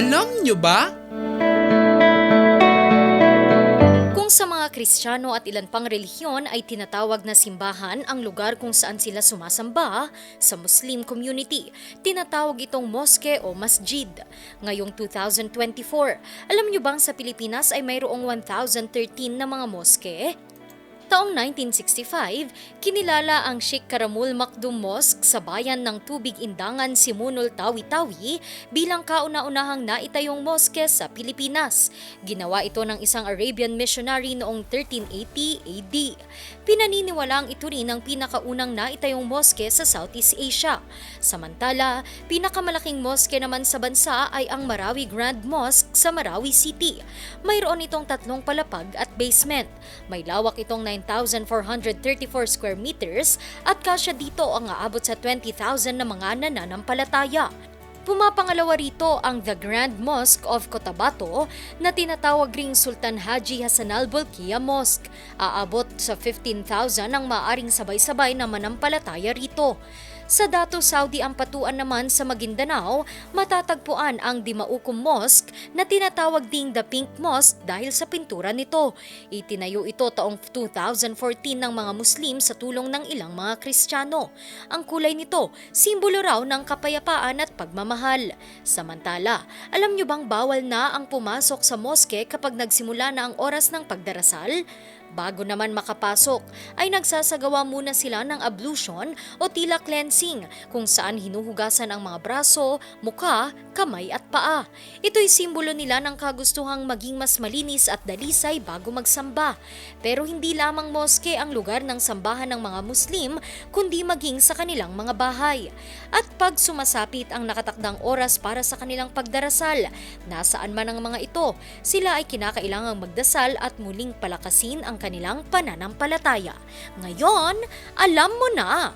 Alam nyo ba? Kung sa mga Kristiyano at ilan pang relihiyon ay tinatawag na simbahan ang lugar kung saan sila sumasamba, sa Muslim community, tinatawag itong moske o masjid. Ngayong 2024, alam nyo bang sa Pilipinas ay mayroong 1,013 na mga moske? Taong 1965, kinilala ang Sheikh Karamul Makdum Mosque sa bayan ng Tubig Indangan, Simunul, Tawi-Tawi bilang kauna-unahang naitayong moske sa Pilipinas. Ginawa ito ng isang Arabian missionary noong 1380 AD. Pinaniniwalaang ito rin ang pinakaunang naitayong moske sa Southeast Asia. Samantala, pinakamalaking moske naman sa bansa ay ang Marawi Grand Mosque sa Marawi City. Mayroon itong tatlong palapag at basement. May lawak itong 9,434 square meters at kasya dito ang aabot sa 20,000 na mga nananampalataya. Pumapangalawa rito ang The Grand Mosque of Cotabato na tinatawag ring Sultan Haji Hassanal Bolkiah Mosque. Aabot sa 15,000 ang maaring sabay-sabay na manampalataya rito. Sa Dato Saudi Ampatuan naman sa Maguindanao, matatagpuan ang Dimaukum Mosque na tinatawag ding The Pink Mosque dahil sa pintura nito. Itinayo ito taong 2014 ng mga Muslim sa tulong ng ilang mga Kristiyano. Ang kulay nito, simbolo raw ng kapayapaan at pagmamahal. Samantala, alam nyo bang bawal na ang pumasok sa moske kapag nagsimula na ang oras ng pagdarasal? Bago naman makapasok, ay nagsasagawa muna sila ng ablution o tila cleansing kung saan hinuhugasan ang mga braso, muka, kamay at paa. Ito'y simbolo nila ng kagustuhang maging mas malinis at dalisay bago magsamba. Pero hindi lamang moske ang lugar ng sambahan ng mga Muslim, kundi maging sa kanilang mga bahay. At pag sumasapit ang nakatakdang oras para sa kanilang pagdarasal, nasaan man ang mga ito, sila ay kinakailangang magdasal at muling palakasin ang kanilang pananampalataya. Ngayon, alam mo na!